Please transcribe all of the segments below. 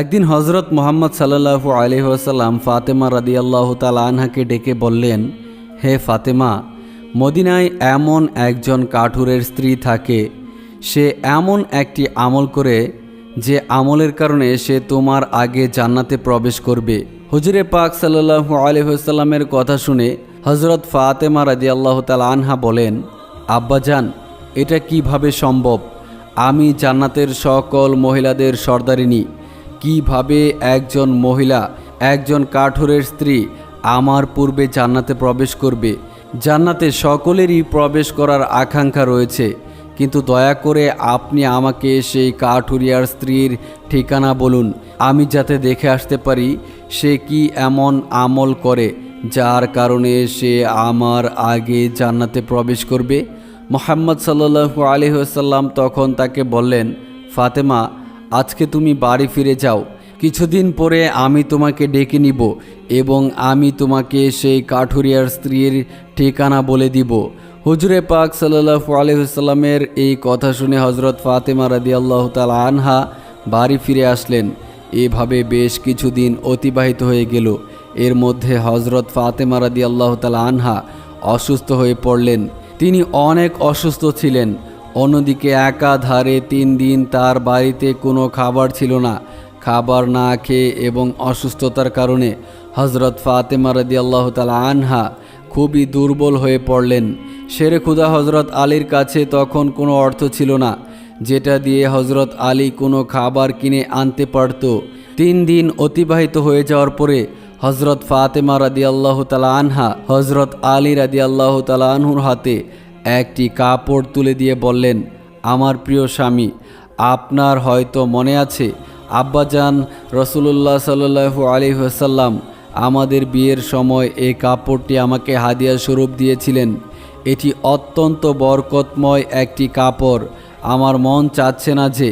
একদিন হজরত মোহাম্মদ সাল্লাহু আলহিহাসাল্লাম ফাতেমা রাদিয়াল্লাহ তাল আনহাকে ডেকে বললেন, হে ফাতেমা, মদিনায় এমন একজন কাঠুরের স্ত্রী থাকে। সে এমন একটি আমল করে যে আমলের কারণে সে তোমার আগে জান্নাতে প্রবেশ করবে। হুজুরে পাক সাল্লাহু আলহিহাস্লামের কথা শুনে হজরত ফাতেমা রাদিয়াল্লাহ তাল আনহা বলেন আব্বাজান এটা কীভাবে সম্ভব? আমি জান্নাতের সকল মহিলাদের সর্দারিনী কীভাবে একজন মহিলা, একজন কাঠুরের স্ত্রী আমার পূর্বে জান্নাতে প্রবেশ করবে? জান্নাতে সকলেরই প্রবেশ করার আকাঙ্ক্ষা রয়েছে। কিন্তু দয়া করে আপনি আমাকে সেই কাঠুরিয়ার স্ত্রীর ঠিকানা বলুন। আমি যাতে দেখে আসতে পারি সে কি এমন আমল করে, যার কারণে সে আমার আগে জান্নাতে প্রবেশ করবে? মোহাম্মদ সাল্লু আলহিহাল্লাম তখন তাকে বললেন, ফাতেমা আজকে তুমি বাড়ি ফিরে যাও। কিছুদিন পরে আমি তোমাকে ডেকে নিব এবং আমি তোমাকে সেই কাঠুরিয়ার স্ত্রীর ঠিকানা বলে দিব। হুজুরে পাক সাল্লাহু আলহিহাল্লামের এই কথা শুনে হজরত ফাতেমা রাদি আল্লাহ তাল আনহা বাড়ি ফিরে আসলেন। এভাবে বেশ কিছুদিন অতিবাহিত হয়ে গেল। এর মধ্যে হজরত ফাতেমা রাদি আল্লাহ তাল আনহা অসুস্থ হয়ে পড়লেন। তিনি অনেক অসুস্থ ছিলেন। অন্যদিকে একাধারে তিন দিন তার বাড়িতে কোনো খাবার ছিল না। খাবার না খেয়ে এবং অসুস্থতার কারণে হজরত ফাতেমা রদি আল্লাহ তালা আনহা খুবই দুর্বল হয়ে পড়লেন। শেরে খুদা হজরত আলীর কাছে তখন কোনো অর্থ ছিল না, যেটা দিয়ে হজরত আলী কোনো খাবার কিনে আনতে পারত। তিন দিন অতিবাহিত হয়ে যাওয়ার পরে হজরত ফাতেমা রাদি আল্লাহ তালা আনহা হজরত আলী রাদি আল্লাহ তালা আনহুর হাতে একটি কাপড় তুলে দিয়ে বললেন, আমার প্রিয় স্বামী, আপনার হয়তো মনে আছে, আব্বাজান রসুল্লাহ সাল্লু আলী হাসাল্লাম আমাদের বিয়ের সময় এই কাপড়টি আমাকে হাদিয়া স্বরূপ দিয়েছিলেন। এটি অত্যন্ত বরকতময় একটি কাপড়। আমার মন চাচ্ছে না যে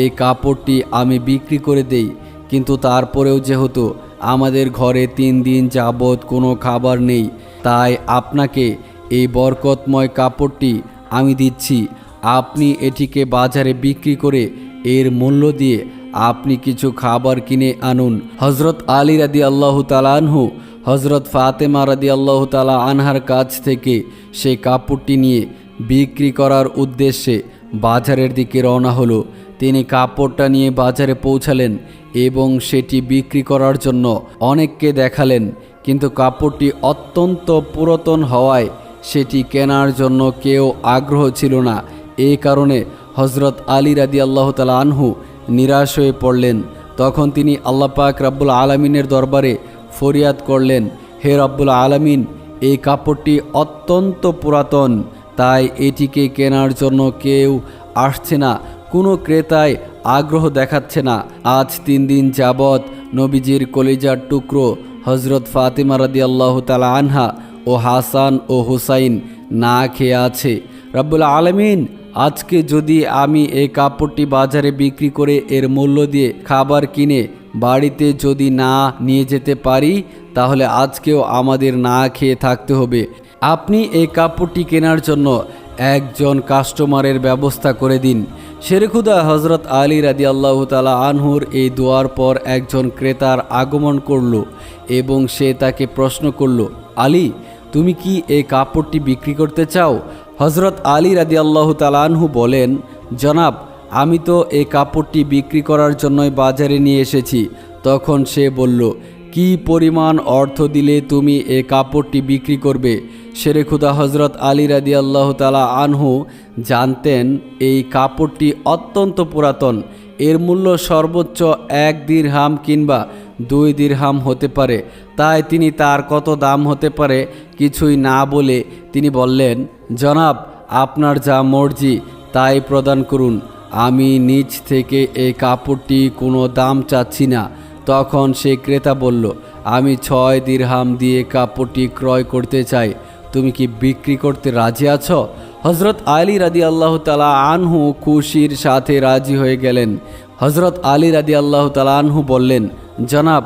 এই কাপড়টি আমি বিক্রি করে দেই, কিন্তু তারপরেও যেহেতু আমাদের ঘরে তিন দিন যাবৎ কোনো খাবার নেই, তাই আপনাকে এই বরকতময় কাপড়টি আমি দিচ্ছি। আপনি এটিকে বাজারে বিক্রি করে এর মূল্য দিয়ে আপনি কিছু খাবার কিনে আনুন। হজরত আলী রাদি আল্লাহ তালানহু হজরত ফাতেমা রাদি আল্লাহ তালা আনহার কাছ থেকে সেই কাপড়টি নিয়ে বিক্রি করার উদ্দেশ্যে বাজারের দিকে রওনা হলো। তিনি কাপড়টা নিয়ে বাজারে পৌঁছালেন এবং সেটি বিক্রি করার জন্য অনেককে দেখালেন। কিন্তু কাপড়টি অত্যন্ত পুরাতন হওয়ায় সেটি কেনার জন্য কেউ আগ্রহ ছিল না। এই কারণে হজরত আলী রাদি আল্লাহ তালা আনহু নিরাশ হয়ে পড়লেন। তখন তিনি আল্লাহ পাক রাব্বুল আলমিনের দরবারে ফরিয়াদ করলেন, হে রাব্বুল আলমিন, এই কাপড়টি অত্যন্ত পুরাতন, তাই এটিকে কেনার জন্য কেউ আসছে না। কোনো ক্রেতায় আগ্রহ দেখাচ্ছে না। আজ তিন দিন যাবৎ নবীজির কলিজার টুকরো হজরত ফাতিমা রাদি আল্লাহ তালা আনহা ও হাসান ও হুসাইন না খেয়ে আছে। রাব্বুল আলমিন, আজকে যদি আমি এই কাপড়টি বাজারে বিক্রি করে এর মূল্য দিয়ে খাবার কিনে বাড়িতে যদি না নিয়ে যেতে পারি, তাহলে আজকেও আমাদের না খেয়ে থাকতে হবে। আপনি এই কাপড়টি কেনার জন্য একজন কাস্টমারের ব্যবস্থা করে দিন। শেরেখুদা হজরত আলী রাদি আল্লাহ তালা আনহুর এই দোয়ার পর একজন ক্রেতার আগমন করল এবং সে তাকে প্রশ্ন করল, আলী তুমি কি এই কাপড়টি বিক্রি করতে চাও? হজরত আলী রাদি আল্লাহ তালানহু বলেন, জনাব, আমি তো এই কাপড়টি বিক্রি করার জন্যই বাজারে নিয়ে এসেছি। তখন সে বলল, কি পরিমাণ অর্থ দিলে তুমি এই কাপড়টি বিক্রি করবে? শেরে খুদা হজরত আলী রাদি আল্লাহ তালা আনহু জানতেন, এই কাপড়টি অত্যন্ত পুরাতন। এর মূল্য সর্বোচ্চ এক দিরহাম কিংবা দুই দিরহাম হতে পারে। তাই তিনি তার কত দাম হতে পারে কিছুই না বলে তিনি বললেন, জনাব, আপনার যা মর্জি, তাই প্রদান করুন। আমি নিজ থেকে এই কাপড়টি কোনো দাম চাচ্ছি না। তখন সে ক্রেতা বলল, আমি ছয় দিরহাম দিয়ে কাপড়টি ক্রয় করতে চাই। তুমি কি বিক্রি করতে রাজি আছো? হজরত আলী রাদি আল্লাহ তালা আনহু খুশির সাথে রাজি হয়ে গেলেন। হজরত আলী রাদি আল্লাহ তালা আনহু বললেন জনাব,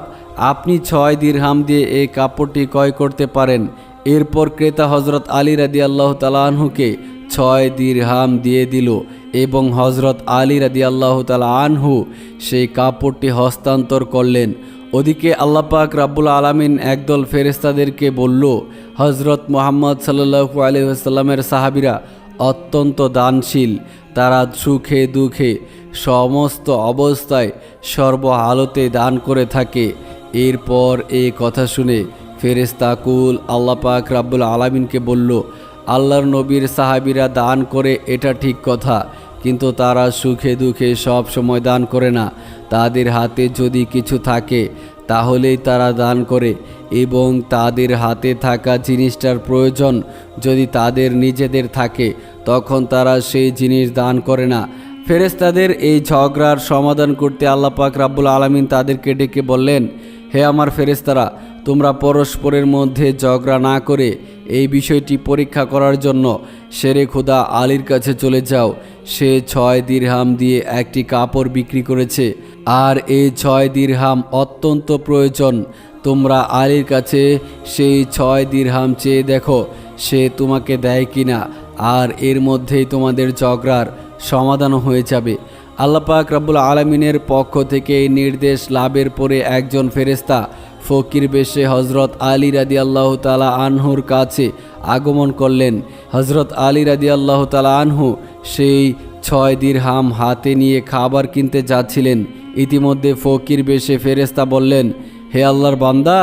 আপনি ছয় দিরহাম দিয়ে এই কাপড়টি ক্রয় করতে পারেন। এরপর ক্রেতা হজরত আলী রাদি আল্লাহ তালা আনহুকে ছয় দিরহাম দিয়ে দিল এবং হজরত আলী রাদি আল্লাহ আনহু সেই কাপড়টি হস্তান্তর করলেন। ওদিকে আল্লাপাক রাব্বুল আলমিন একদল ফেরেস্তাদেরকে বলল হজরত মোহাম্মদ সাল্লু আলহিহাস্লামের সাহাবিরা অত্যন্ত দানশীল। তারা সুখে দুঃখে সমস্ত অবস্থায় সর্বহালতে দান করে থাকে। এরপর এই কথা শুনে ফেরেস্তাকুল আল্লাপাক রাব্বুল আলমিনকে বলল, আল্লাহর নবীর সাহাবিরা দান করে এটা ঠিক কথা, কিন্তু তারা সুখে দুঃখে সব সময় দান করে না। তাদের হাতে যদি কিছু থাকে, তাহলেই তারা দান করে এবং তাদের হাতে থাকা জিনিসটার প্রয়োজন যদি তাদের নিজেদের থাকে, তখন তারা সেই জিনিস দান করে না। ফেরেস্তাদের এই ঝগড়ার সমাধান করতে আল্লাহ পাক রাব্বুল আলমিন তাদেরকে ডেকে বললেন, হে আমার ফেরেস্তারা তোমরা পরস্পরের মধ্যে ঝগড়া না করে এই বিষয়টি পরীক্ষা করার জন্য শেরে খুদা আলীর কাছে চলে যাও। সে ছয় দিরহাম দিয়ে একটি কাপড় বিক্রি করেছে। আর এই ছয় দিরহাম অত্যন্ত প্রয়োজন। তোমরা আলীর কাছে সেই ছয় দিরহাম চেয়ে দেখো, সে তোমাকে দেয় কিনা। আর এর মধ্যেই তোমাদের ঝগড়ার সমাধান হয়ে যাবে। আল্লাপাক রাব্বুল আলমিনের পক্ষ থেকে নির্দেশ লাভের পরে একজন ফেরেস্তা ফকির বেশে হজরত আলী রাদি আল্লাহ তালা আনহুর কাছে আগমন করলেন। হজরত আলী রাদি আল্লাহ তালা আনহু সেই ছয় দিরহাম হাতে নিয়ে খাবার কিনতে যাচ্ছিলেন। ইতিমধ্যে ফকির বেশে ফেরেস্তা বললেন, হে আল্লাহর বান্দা,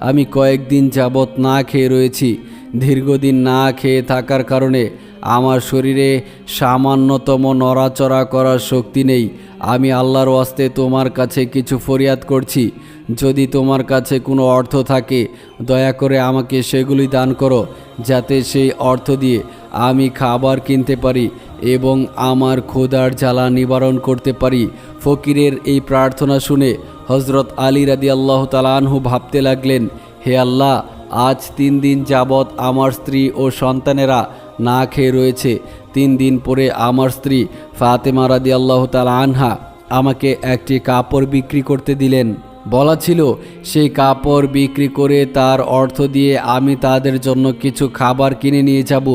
আমি কয়েকদিন যাবৎ না খেয়ে রয়েছি। দীর্ঘদিন না খেয়ে থাকার কারণে আমার শরীরে সামান্যতম নড়াচড়া করার শক্তি নেই। আমি আল্লাহর ওয়াস্তে তোমার কাছে কিছু ফরিয়াদ করছি। যদি তোমার কাছে কোনো অর্থ থাকে, দয়া করে আমাকে সেগুলি দান করো, যাতে সেই অর্থ দিয়ে আমি খাবার কিনতে পারি এবং আমার ক্ষুধার জ্বালা নিবারণ করতে পারি। ফকিরের এই প্রার্থনা শুনে হজরত আলী রাদি আল্লাহ তালানহু ভাবতে লাগলেন, হে আল্লাহ, আজ তিন দিন যাবৎ আমার স্ত্রী ও সন্তানেরা না খেয়ে রয়েছে। তিন দিন পরে আমার স্ত্রী ফাতেমা রাদি আল্লাহ তালা আনহা আমাকে একটি কাপড় বিক্রি করতে দিলেন। বলা ছিল, সেই কাপড় বিক্রি করে তার অর্থ দিয়ে আমি তাদের জন্য কিছু খাবার কিনে নিয়ে যাব।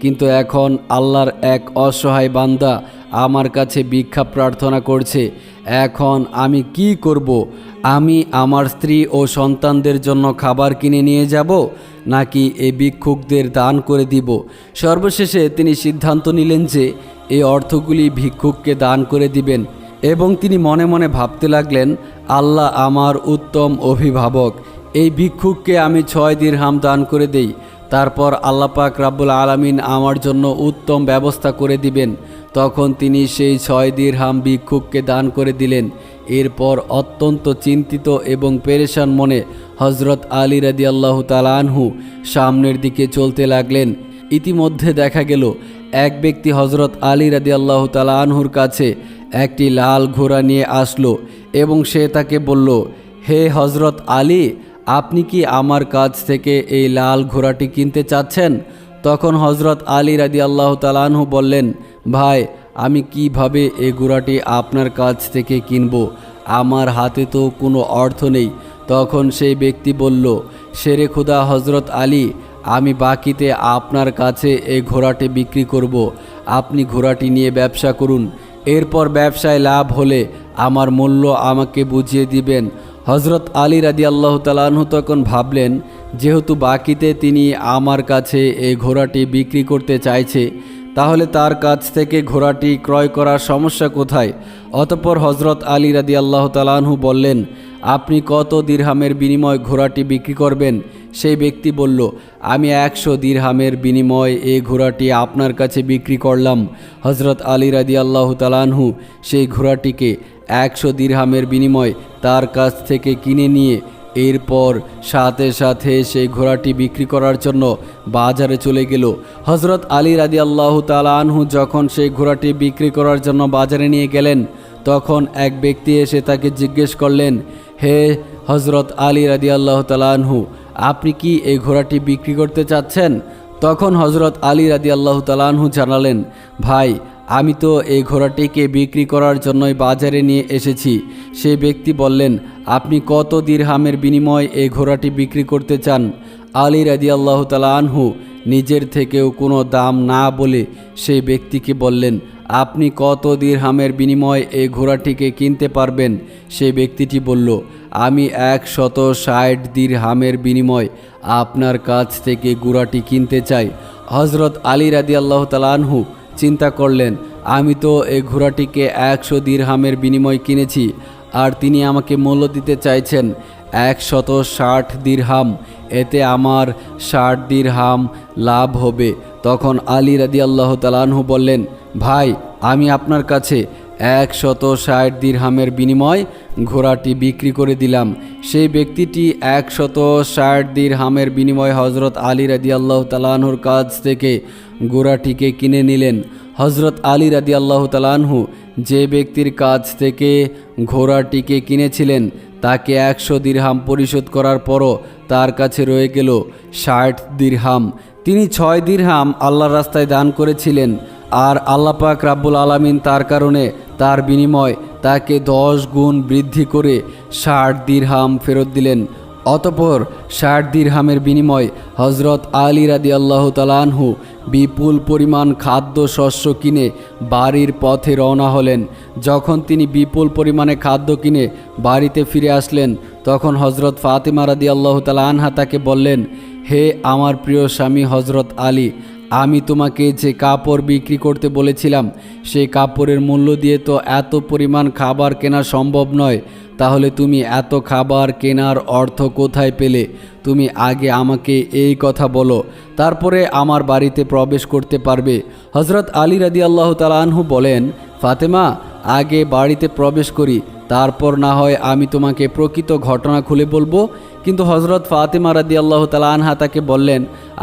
কিন্তু এখন আল্লাহর এক অসহায় বান্দা আমার কাছে ভিক্ষা প্রার্থনা করছে। এখন আমি কি করব? আমি আমার স্ত্রী ও সন্তানদের জন্য খাবার কিনে নিয়ে যাব? নাকি এই ভিক্ষুকদের দান করে দিব? সর্বশেষে তিনি সিদ্ধান্ত নিলেন যে এই অর্থগুলি ভিক্ষুককে দান করে দিবেন এবং তিনি মনে মনে ভাবতে লাগলেন, আল্লাহ আমার উত্তম অভিভাবক, এই ভিক্ষুককে আমি ছয় দিরহাম দান করে দেই। তারপর আল্লাপাক রাব্বুল আলামিন আমার জন্য উত্তম ব্যবস্থা করে দিবেন। তখন তিনি সেই ছয় দিরহাম ভিক্ষুককে দান করে দিলেন। এরপর অত্যন্ত চিন্তিত এবং পেরেশান মনে হজরত আলী রাদি আল্লাহ তালানহু সামনের দিকে চলতে লাগলেন। ইতিমধ্যে দেখা গেল, এক ব্যক্তি হজরত আলী রাদি আল্লাহ তালানহুর কাছে একটি লাল ঘোড়া নিয়ে আসলো এবং সে তাকে বলল, হে হজরত আলী, আপনি কি আমার কাছ থেকে এই লাল ঘোড়াটি কিনতে চাচ্ছেন? তখন হজরত আলী রাদি আল্লাহ তালানহু বললেন, ভাই আমি কীভাবে এই ঘোড়াটি আপনার কাছ থেকে কিনব? আমার হাতে তো কোনো অর্থ নেই। তখন সেই ব্যক্তি বলল শেরে খুদা হজরত আলী, আমি বাকিতে আপনার কাছে এই ঘোড়াটি বিক্রি করব। আপনি ঘোড়াটি নিয়ে ব্যবসা করুন। এরপর ব্যবসায় লাভ হলে আমার মূল্য আমাকে বুঝিয়ে দিবেন। হজরত আলী রাদি আল্লাহ তালাহু তখন ভাবলেন, যেহেতু বাকিতে তিনি আমার কাছে এই ঘোড়াটি বিক্রি করতে চাইছে তাহলে তার কাছ থেকে ঘোড়াটি ক্রয় করার সমস্যা কোথায়? অতপর হজরত আলী রাদি আল্লাহ তালাহু বললেন, আপনি কত দিরহামের বিনিময় ঘোড়াটি বিক্রি করবেন? সেই ব্যক্তি বলল, আমি একশো দিরহামের বিনিময় এই ঘোড়াটি আপনার কাছে বিক্রি করলাম। হজরত আলী রাদি আল্লাহ তালানহু সেই ঘোড়াটিকে একশো দিরহামের বিনিময় তার কাছ থেকে কিনে নিয়ে এরপর সাথে সাথে সেই ঘোড়াটি বিক্রি করার জন্য বাজারে চলে গেল। হজরত আলী রাদি আল্লাহ তালানহু যখন সেই ঘোড়াটি বিক্রি করার জন্য বাজারে নিয়ে গেলেন, তখন এক ব্যক্তি এসে তাকে জিজ্ঞেস করলেন, হে হজরত আলী রাদি আল্লাহ তালানহু আপনি কি এই ঘোড়াটি বিক্রি করতে চাচ্ছেন? তখন হজরত আলী রাদি আল্লাহ তালানহু জানালেন, ভাই আমি তো এই ঘোড়াটিকে বিক্রি করার জন্যই বাজারে নিয়ে এসেছি। সে ব্যক্তি বললেন, আপনি কত দিরহামের বিনিময় এই ঘোড়াটি বিক্রি করতে চান? আলী রাদি আল্লাহ তালা আনহু নিজের থেকেও কোনো দাম না বলে সেই ব্যক্তিকে বললেন, আপনি কত দিরহামের বিনিময়ে এই ঘোড়াটিকে কিনতে পারবেন? সেই ব্যক্তিটি বলল, আমি এক শত ষাট দিরহামের বিনিময় আপনার কাছ থেকে ঘোড়াটি কিনতে চাই। হজরত আলী রাদি আল্লাহ তালানহু চিন্তা করলেন, আমি তো এই ঘোড়াটিকে একশো দিরহামের বিনিময় কিনেছি, আর তিনি আমাকে মূল্য দিতে চাইছেন একশত ষাট দীর্হাম। এতে আমার ষাট দীর্হাম লাভ হবে। তখন আলী রাদি আল্লাহ তালানহু বললেন, ভাই, আমি আপনার কাছে একশত ষাট দিরহামের বিনিময় ঘোড়াটি বিক্রি করে দিলাম। সেই ব্যক্তিটি একশত ষাট দিরহামের বিনিময় হজরত আলী রাদি আল্লাহ তালানহুর কাছ থেকে ঘোড়াটিকে কিনে নিলেন। হজরত আলী রাদি আল্লাহ তালানহু যে ব্যক্তির কাছ থেকে ঘোড়াটিকে কিনেছিলেন, তাকে একশো দিরহাম পরিশোধ করার পরও তার কাছে রয়ে গেল ষাট দিরহাম। তিনি ছয় দিরহাম আল্লাহর রাস্তায় দান করেছিলেন। আর আল্লাপাক রাব্বুল আলামিন তার কারণে তার বিনিময় তাকে দশ গুণ বৃদ্ধি করে ষাট দিরহাম ফেরত দিলেন। অতপর ষাট দিরহামের বিনিময় হজরত আলী রাদি আল্লাহ তালানহু বিপুল পরিমাণ খাদ্য শস্য কিনে বাড়ির পথে রওনা হলেন। যখন তিনি বিপুল পরিমাণে খাদ্য কিনে বাড়িতে ফিরে আসলেন, তখন হজরত ফাতেমা রাদি আল্লাহ তালা আনহা তাকে বললেন, হে আমার প্রিয় স্বামী হজরত আলী আমি তোমাকে যে কাপড় বিক্রি করতে বলেছিলাম সেই কাপড়ের মূল্য দিয়ে তো এত পরিমাণ খাবার কেনা সম্ভব নয়। তাহলে তুমি এত খাবার কেনার অর্থ কোথায় পেলে? তুমি আগে আমাকে এই কথা বলো, তারপরে আমার বাড়িতে প্রবেশ করতে পারবে। হজরত আলী রাদি আল্লাহ তালাহু বলেন, ফাতেমা, আগে বাড়িতে প্রবেশ করি। তারপর না হয় আমি তোমাকে প্রকৃত ঘটনা খুলে বলব। কিন্তু হজরত ফাতেমা রাদি আল্লাহ তালা আনহা তাকে বললেন,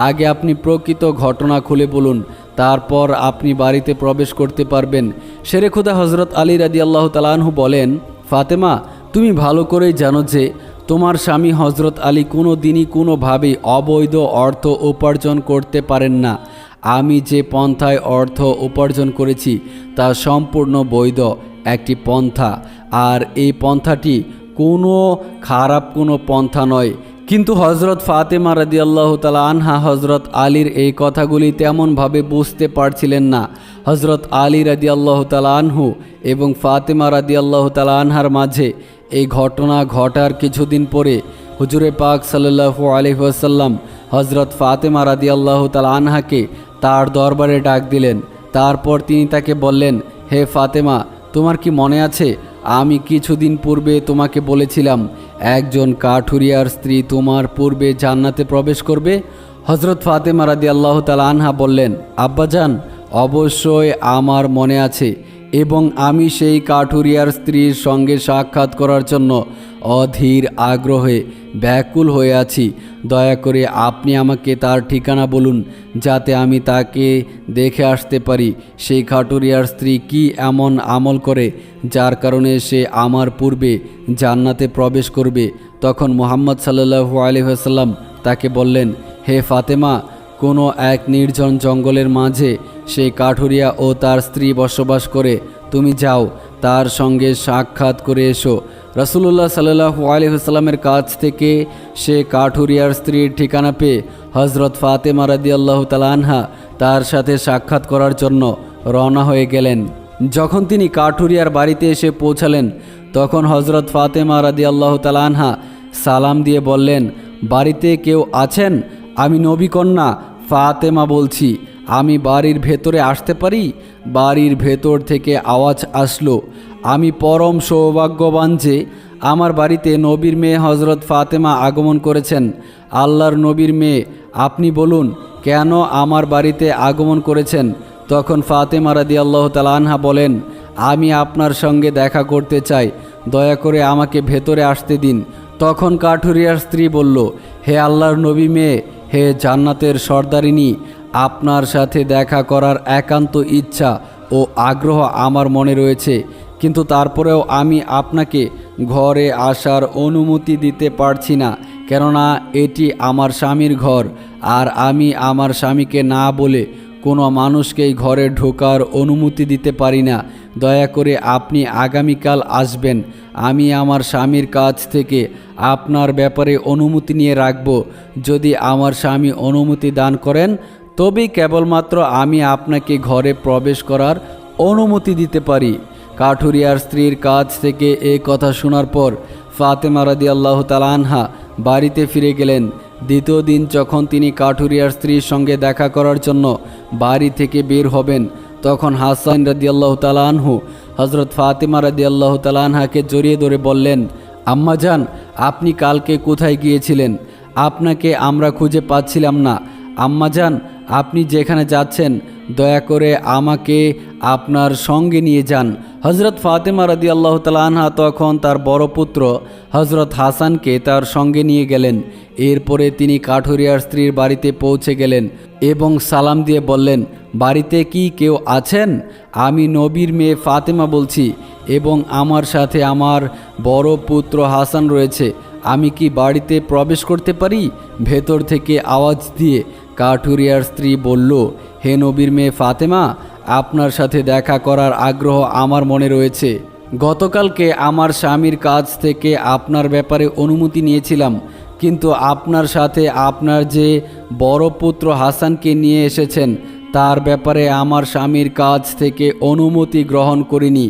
আগে আপনি প্রকৃত ঘটনা খুলে বলুন, তারপর আপনি বাড়িতে প্রবেশ করতে পারবেন। শেরে খুদা হজরত আলী রাদি আল্লাহ তালাহু বলেন, ফাতেমা, তুমি ভালো করেই জানো যে, তোমার স্বামী হজরত আলী কোনো দিনই কোনোভাবেই অবৈধ অর্থ উপার্জন করতে পারেন না। আমি যে পন্থায় অর্থ উপার্জন করেছি, তা সম্পূর্ণ বৈধ। একটি পন্থা। আর এই পন্থাটি কোনো খারাপ কোনো পন্থা নয়। কিন্তু হজরত ফাতেমা রাদি আল্লাহ তালা আনহা হজরত আলীর এই কথাগুলি তেমনভাবে বুঝতে পারছিলেন না। হজরত আলী রাদি আল্লাহ তালা আনহু এবং ফাতেমা রাদি আল্লাহ তালা আনহার মাঝে এই ঘটনা ঘটার কিছুদিন পরে হুজুরে পাক সাল্লাহু আলহিহাসাল্লাম হজরত ফাতেমা রাদি আল্লাহ তালা আনহাকে তার দরবারে ডাক দিলেন। তারপর তিনি তাকে বললেন, হে ফাতেমা তোমার কি মনে আছে? আমি কিছুদিন পূর্বে তোমাকে বলেছিলাম, একজন কাঠুরিয়ার স্ত্রী তোমার পূর্বে জান্নাতে প্রবেশ করবে। হজরত ফাতেমা রাদি আল্লাহ তাল আনহা বললেন, আব্বাজান, অবশ্যই আমার মনে আছে এবং আমি সেই কাঠুরিয়ার স্ত্রীর সঙ্গে সাক্ষাৎ করার জন্য অধীর আগ্রহে ব্যাকুল হয়ে আছি। দয়া করে আপনি আমাকে তার ঠিকানা বলুন, যাতে আমি তাকে দেখে আসতে পারি সেই খাটুরিয়ার স্ত্রী কি এমন আমল করে, যার কারণে সে আমার পূর্বে জান্নাতে প্রবেশ করবে। তখন মোহাম্মদ সাল্লু আলহাম তাকে বললেন, হে ফাতেমা, কোনো এক নির্জন জঙ্গলের মাঝে সেই কাঠুরিয়া ও তার স্ত্রী বসবাস করে, তুমি যাও, তার সঙ্গে সাক্ষাৎ করে এসো। রসুল্লাহ সাল্লু আলহিহাস্লামের কাছ থেকে সে কাঠুরিয়ার স্ত্রীর ঠিকানা পেয়ে হজরত ফাতেমা রাদি আল্লাহ তালানহা তার সাথে সাক্ষাৎ করার জন্য রওনা হয়ে গেলেন। যখন তিনি কাঠুরিয়ার বাড়িতে এসে পৌঁছালেন, তখন হজরত ফাতেমা রাদি আল্লাহ তালানহা সালাম দিয়ে বললেন, বাড়িতে কেউ আছেন? আমি নবীকন্যা, ফাতেমা বলছি। আমি বাড়ির ভেতরে আসতে পারি? বাড়ির ভেতর থেকে আওয়াজ আসলো আমি পরম সৌভাগ্যবান যে আমার বাড়িতে নবীর মেয়ে হজরত ফাতেমা আগমন করেছেন। আল্লাহর নবীর মেয়ে, আপনি বলুন, কেন আমার বাড়িতে আগমন করেছেন? তখন ফাতেমা রাদি আল্লাহ তালানহা বলেন, আমি আপনার সঙ্গে দেখা করতে চাই। দয়া করে আমাকে ভেতরে আসতে দিন। তখন কাঠুরিয়ার স্ত্রী বলল, হে আল্লাহর নবী মেয়ে, হে জান্নাতের সর্দারিনী, আপনার সাথে দেখা করার একান্ত ইচ্ছা ও আগ্রহ আমার মনে রয়েছে। কিন্তু তারপরেও আমি আপনাকে ঘরে আসার অনুমতি দিতে পারছি না, কেননা এটি আমার স্বামীর ঘর, আর আমি আমার স্বামীকে না বলে কোনো মানুষকেই ঘরে ঢোকার অনুমতি দিতে পারি না। দয়া করে আপনি আগামীকাল আসবেন, আমি আমার স্বামীর কাছ থেকে আপনার ব্যাপারে অনুমতি নিয়ে রাখব। যদি আমার স্বামী অনুমতি দান করেন, তবেই কেবলমাত্র আমি আপনাকে ঘরে প্রবেশ করার অনুমতি দিতে পারি। কাঠুরিয়ার স্ত্রীর কাছ থেকে এই কথা শোনার পর ফাতেমা রাদি আল্লাহ আনহা বাড়িতে ফিরে গেলেন। দ্বিতীয় দিন যখন তিনি কাঠুরিয়ার স্ত্রীর সঙ্গে দেখা করার জন্য বাড়ি থেকে বের হবেন, তখন হাসান রাদি আল্লাহ আনহু হজরত ফাতেমা রাদি আল্লাহ তালানহাকে জড়িয়ে ধরে বললেন আম্মাজান আপনি কালকে কোথায় গিয়েছিলেন? আপনাকে আমরা খুঁজে পাচ্ছিলাম না। আম্মাজান আপনি যেখানে যাচ্ছেন দয়া করে আমাকে আপনার সঙ্গে নিয়ে যান। হজরত ফাতেমা রাদি আল্লাহ আনহা তখন তার বড় পুত্র হজরত হাসানকে তার সঙ্গে নিয়ে গেলেন। এরপরে তিনি কাঠুরিয়ার স্ত্রীর বাড়িতে পৌঁছে গেলেন এবং সালাম দিয়ে বললেন, বাড়িতে কি কেউ আছেন? আমি নবীর মেয়ে ফাতেমা বলছি এবং আমার সাথে আমার বড় পুত্র হাসান রয়েছে। আমি কি বাড়িতে প্রবেশ করতে পারি? ভেতর থেকে আওয়াজ দিয়ে কাঠুরিয়ার স্ত্রী বলল হে নবীর মেয়ে ফাতেমা, আপনার সাথে দেখা করার আগ্রহ আমার মনে রয়েছে। গতকালকে আমার স্বামীর কাছ থেকে আপনার ব্যাপারে অনুমতি নিয়েছিলাম, কিন্তু আপনার সাথে আপনার যে বড় পুত্র হাসানকে নিয়ে এসেছেন, তার ব্যাপারে আমার স্বামীর কাছ থেকে অনুমতি গ্রহণ করিনি।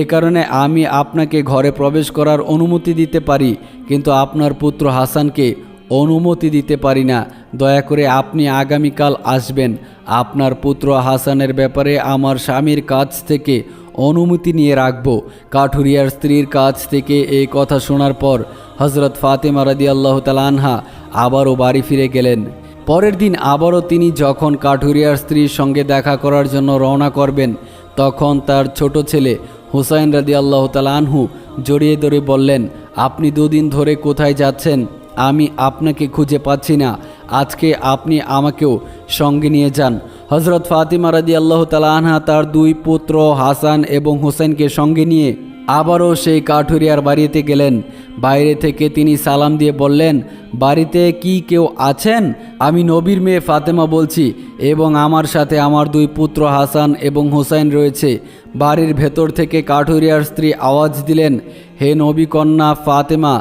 এ কারণে আমি আপনাকে ঘরে প্রবেশ করার অনুমতি দিতে পারি, কিন্তু আপনার পুত্র হাসানকে অনুমতি দিতে পারি না। দয়া করে আপনি আগামীকাল আসবেন। আপনার পুত্র হাসানের ব্যাপারে আমার স্বামীর কাছ থেকে অনুমতি নিয়ে রাখব। কাঠুরিয়ার স্ত্রীর কাছ থেকে এই কথা শোনার পর হজরত ফাতেমা রাদি আল্লাহ আনহা আবারও বাড়ি ফিরে গেলেন। পরের দিন আবারও তিনি যখন কাঠুরিয়ার স্ত্রীর সঙ্গে দেখা করার জন্য রওনা করবেন, তখন তার ছোট ছেলে হুসাইন রাদি আল্লাহ আনহু জড়িয়ে ধরে বললেন, আপনি দুদিন ধরে কোথায় যাচ্ছেন? আমি আপনাকে খুঁজে পাচ্ছি না। আজকে আপনি আমাকেও সঙ্গে নিয়ে যান। হজরত ফাতিমা রাদি আল্লাহ আনহা তার দুই পুত্র হাসান এবং হোসেনকে সঙ্গে নিয়ে আবারও সেই কাঠুরিয়ার বাড়িতে গেলেন। বাইরে থেকে তিনি সালাম দিয়ে বললেন, বাড়িতে কি কেউ আছেন? আমি নবীর মেয়ে ফাতেমা বলছি, এবং আমার সাথে আমার দুই পুত্র হাসান এবং হোসাইন রয়েছে। বাড়ির ভেতর থেকে কাঠুরিয়ার স্ত্রী আওয়াজ দিলেন, হে নবী কন্যা ফাতেমা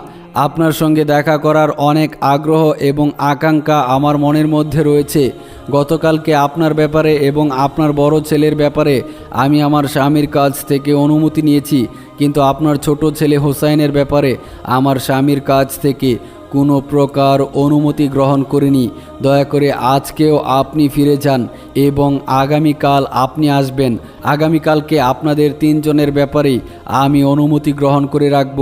আপনার সঙ্গে দেখা করার অনেক আগ্রহ এবং আকাঙ্ক্ষা আমার মনের মধ্যে রয়েছে। গতকালকে আপনার ব্যাপারে এবং আপনার বড় ছেলের ব্যাপারে আমি আমার স্বামীর কাছ থেকে অনুমতি নিয়েছি, কিন্তু আপনার ছোট ছেলে হোসাইনের ব্যাপারে আমার স্বামীর কাছ থেকে কোনো প্রকার অনুমতি গ্রহণ করিনি। দয়া করে আজকেও আপনি ফিরে যান এবং আগামীকাল আপনি আসবেন। আগামীকালকে আপনাদের তিনজনের ব্যাপারে আমি অনুমতি গ্রহণ করে রাখব।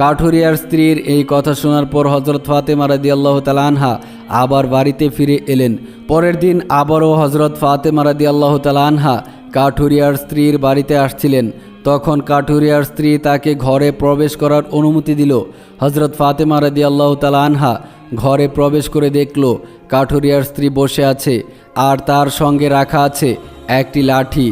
কাঠুরিয়ার স্ত্রীর এই কথা শোনার পর হজরত ফাতেমা রাদি আল্লাহ আনহা আবার বাড়িতে ফিরে এলেন। পরের দিন আবারও হজরত ফাতেমা রাদি আল্লাহ আনহা কাঠুরিয়ার স্ত্রীর বাড়িতে আসছিলেন। তখন কাঠুরিয়ার স্ত্রী তাকে ঘরে প্রবেশ করার অনুমতি দিল। হজরত ফাতেমা রাদি আল্লাহ আনহা ঘরে প্রবেশ করে দেখল, কাঠুরিয়ার স্ত্রী বসে আছে আর তার সঙ্গে রাখা আছে একটি লাঠি,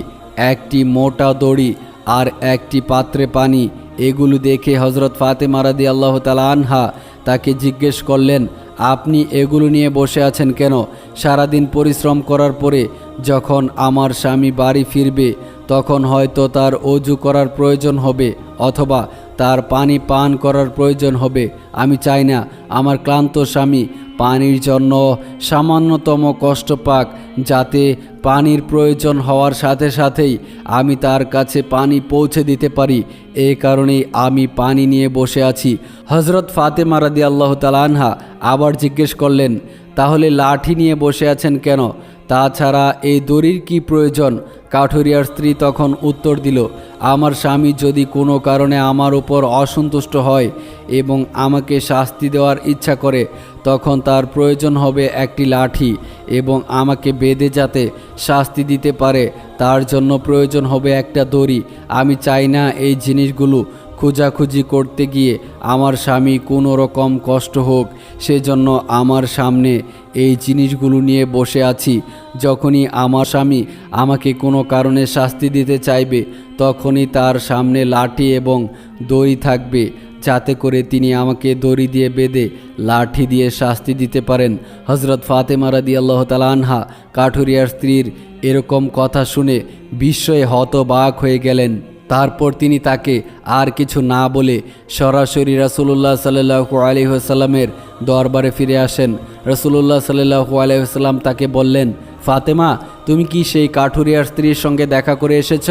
একটি মোটা দড়ি আর একটি পাত্রে পানি। এগুলো দেখে হজরত ফাতেমা রাদি আল্লাহ তালা আনহা তাকে জিজ্ঞেস করলেন, আপনি এগুলো নিয়ে বসে আছেন কেন? সারাদিন পরিশ্রম করার পরে যখন আমার স্বামী বাড়ি ফিরবে, তখন হয়তো তার অজু করার প্রয়োজন হবে অথবা তার পানি পান করার প্রয়োজন হবে। আমি চাই না, আমার ক্লান্ত স্বামী পানির জন্য সামান্যতম কষ্ট পাক, যাতে পানির প্রয়োজন হওয়ার সাথে সাথেই আমি তার কাছে পানি পৌঁছে দিতে পারি। এ কারণেই আমি পানি নিয়ে বসে আছি। হজরত ফাতেমা রাদি আল্লাহ তালানহা আবার জিজ্ঞেস করলেন, তাহলে লাঠি নিয়ে বসে আছেন কেন? তাছাড়া এই দড়ির কি প্রয়োজন? কাঠুরিয়ার স্ত্রী তখন উত্তর দিল, আমার স্বামী যদি কোনো কারণে আমার উপর অসন্তুষ্ট হয় এবং আমাকে শাস্তি দেওয়ার ইচ্ছা করে, তখন তার প্রয়োজন হবে একটি লাঠি এবং আমাকে বেঁধে যাতে শাস্তি দিতে পারে, তার জন্য প্রয়োজন হবে একটা দড়ি। আমি চাই না এই জিনিসগুলো খোঁজাখুঁজি করতে গিয়ে আমার স্বামী কোনো রকম কষ্ট হোক, সেজন্য আমার সামনে এই জিনিসগুলো নিয়ে বসে আছি। যখনই আমার স্বামী আমাকে কোনো কারণে শাস্তি দিতে চাইবে, তখনই তার সামনে লাঠি এবং দড়ি থাকবে, যাতে করে তিনি আমাকে দড়ি দিয়ে বেঁধে লাঠি দিয়ে শাস্তি দিতে পারেন। হজরত ফাতেমা রাদি আল্লাহ আনহা, কাঠুরিয়ার স্ত্রীর এরকম কথা শুনে বিস্ময়ে হতবাক হয়ে গেলেন। তারপর তিনি তাকে আর কিছু না বলে সরাসরি রাসুলুল্লাহ সাল্লু আলহিহাসাল্লামের দরবারে ফিরে আসেন। রসুলুল্লাহ সাল্লু আলহিহাল্লাম তাকে বললেন, ফাতেমা, তুমি কি সেই কাঠুরিয়ার স্ত্রীর সঙ্গে দেখা করে এসেছ?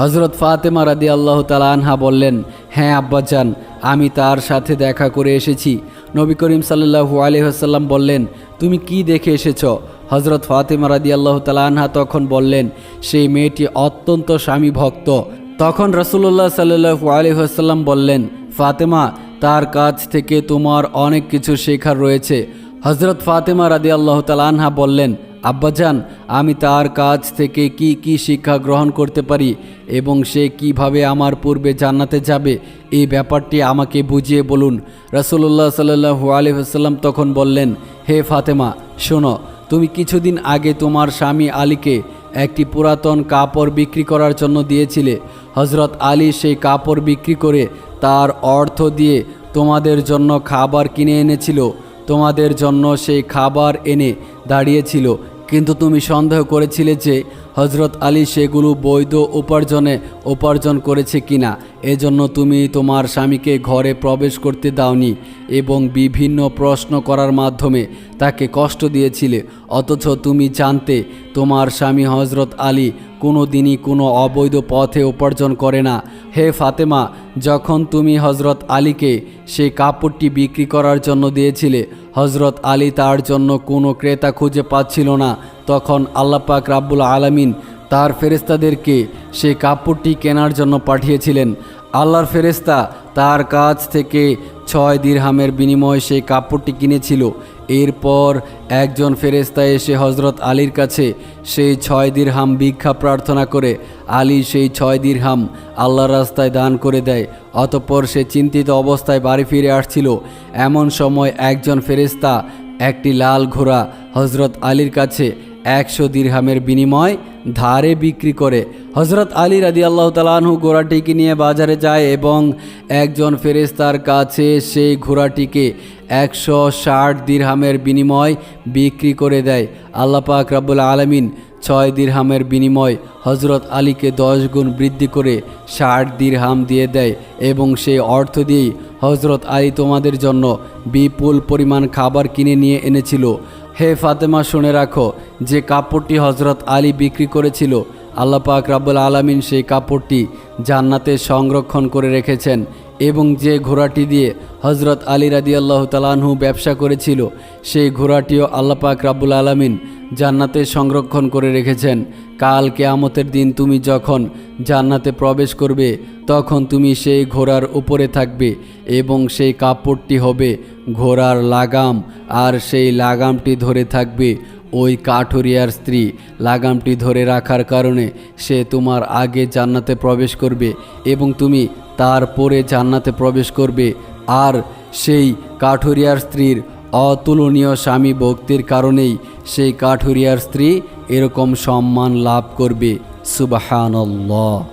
হজরত ফাতেমা রাদি আল্লাহ আনহা বললেন হ্যাঁ আব্বাজান, আমি তার সাথে দেখা করে এসেছি। নবী করিম সাল্লাহু আলহাসাল্লাম বললেন, তুমি কি দেখে এসেছ? হজরত ফাতেমা রাদি আল্লাহ আনহা তখন বললেন, সেই মেয়েটি অত্যন্ত স্বামী ভক্ত তখন রসুল্লাহ সাল্লু আলহাসাল্লাম বললেন, ফাতেমা, তার কাছ থেকে তোমার অনেক কিছু শেখার রয়েছে। হজরত ফাতেমা রাদি আল্লাহ আনহা বললেন, আব্বাজান, আমি তার কাছ থেকে কি কি শিক্ষা গ্রহণ করতে পারি এবং সে কীভাবে আমার পূর্বে জান্নাতে যাবে? এই ব্যাপারটি আমাকে বুঝিয়ে বলুন। রসুল্লাহ সাল্লু আলহাম তখন বললেন, হে ফাতেমা, শোনো, তুমি কিছুদিন আগে তোমার স্বামী আলীকে একটি পুরাতন কাপড় বিক্রি করার জন্য দিয়েছিলে। হজরত আলী সেই কাপড় বিক্রি করে তার অর্থ দিয়ে তোমাদের জন্য খাবার কিনে এনেছিল। তোমাদের জন্য সেই খাবার এনে দাঁড়িয়েছিল। কিন্তু তুমি সন্দেহ করেছিলে যে হজরত আলী সেগুলো বৈধ উপার্জনে উপার্জন করেছে কিনা। এজন্য তুমি তোমার স্বামীকে ঘরে প্রবেশ করতে দাওনি এবং বিভিন্ন প্রশ্ন করার মাধ্যমে তাকে কষ্ট দিয়েছিলে। অথচ তুমি জানতে তোমার স্বামী হজরত আলী কোনো দিনই কোনো অবৈধ পথে উপার্জন করে না। হে ফাতেমা, যখন তুমি হজরত আলীকে সেই কাপড়টি বিক্রি করার জন্য দিয়েছিলে হজরত আলী তার জন্য কোনো ক্রেতা খুঁজে পাচ্ছিল না। তখন আল্লাপাক রাব্বুল আলামিন তার ফেরেস্তাদেরকে সেই কাপড়টি কেনার জন্য পাঠিয়েছিলেন। আল্লাহর ফেরেস্তা তার কাছ থেকে ছয় দিরহামের বিনিময়ে সেই কাপড়টি কিনেছিল। এরপর একজন ফেরেস্তা এসে হজরত আলীর কাছে সেই ছয় দিরহাম ভিক্ষা প্রার্থনা করে। আলী সেই ছয় দিরহাম আল্লাহ রাস্তায় দান করে দেয়। অতপর সে চিন্তিত অবস্থায় বাড়ি ফিরে আসছিল। এমন সময় একজন ফেরেস্তা একটি লাল ঘোড়া হজরত আলীর কাছে একশো দিরহামের বিনিময় ধারে বিক্রি করে। হজরত আলী রাদি আল্লাহ তালাহু ঘোড়াটিকে নিয়ে বাজারে যায় এবং একজন ফেরেস্তার কাছে সেই ঘোড়াটিকে একশো ষাট দিরহামের বিনিময় বিক্রি করে দেয়। আল্লাপাক রাবুল আলমিন ছয় দিরহামের বিনিময় হজরত আলীকে দশ গুণ বৃদ্ধি করে ষাট দিরহাম দিয়ে দেয় এবং সেই অর্থ দিয়েই হজরত আলী তোমাদের জন্য বিপুল পরিমাণ খাবার কিনে নিয়ে এনেছিল। হে ফাতেমা, শুনে রাখো, যে কাপড়টি হজরত আলী বিক্রি করেছিল, আল্লাহ পাক রাব্বুল আলমিন সেই কাপড়টি জান্নাতে সংরক্ষণ করে রেখেছেন এবং যে ঘোড়াটি দিয়ে হজরত আলী রাদিয়াল্লাহ তালাহু ব্যবসা করেছিল, সেই ঘোড়াটিও আল্লাপাক রাবুল রাব্বুল আলমিন জান্নাতে সংরক্ষণ করে রেখেছেন। কাল কেয়ামতের দিন তুমি যখন জান্নাতে প্রবেশ করবে, তখন তুমি সেই ঘোড়ার উপরে থাকবে এবং সেই কাপড়টি হবে ঘোড়ার লাগাম আর সেই লাগামটি ধরে থাকবে ওই কাঠুরিয়ার স্ত্রী। লাগামটি ধরে রাখার কারণে সে তোমার আগে জান্নাতে প্রবেশ করবে এবং তুমি তারপরে জান্নাতে প্রবেশ করবে। আর সেই কাঠুরিয়ার স্ত্রীর অতুলনীয় স্বামী ভক্তির কারণেই সেই কাঠুরিয়ার স্ত্রী এরকম সম্মান লাভ করবে। সুবাহানল্লাহ।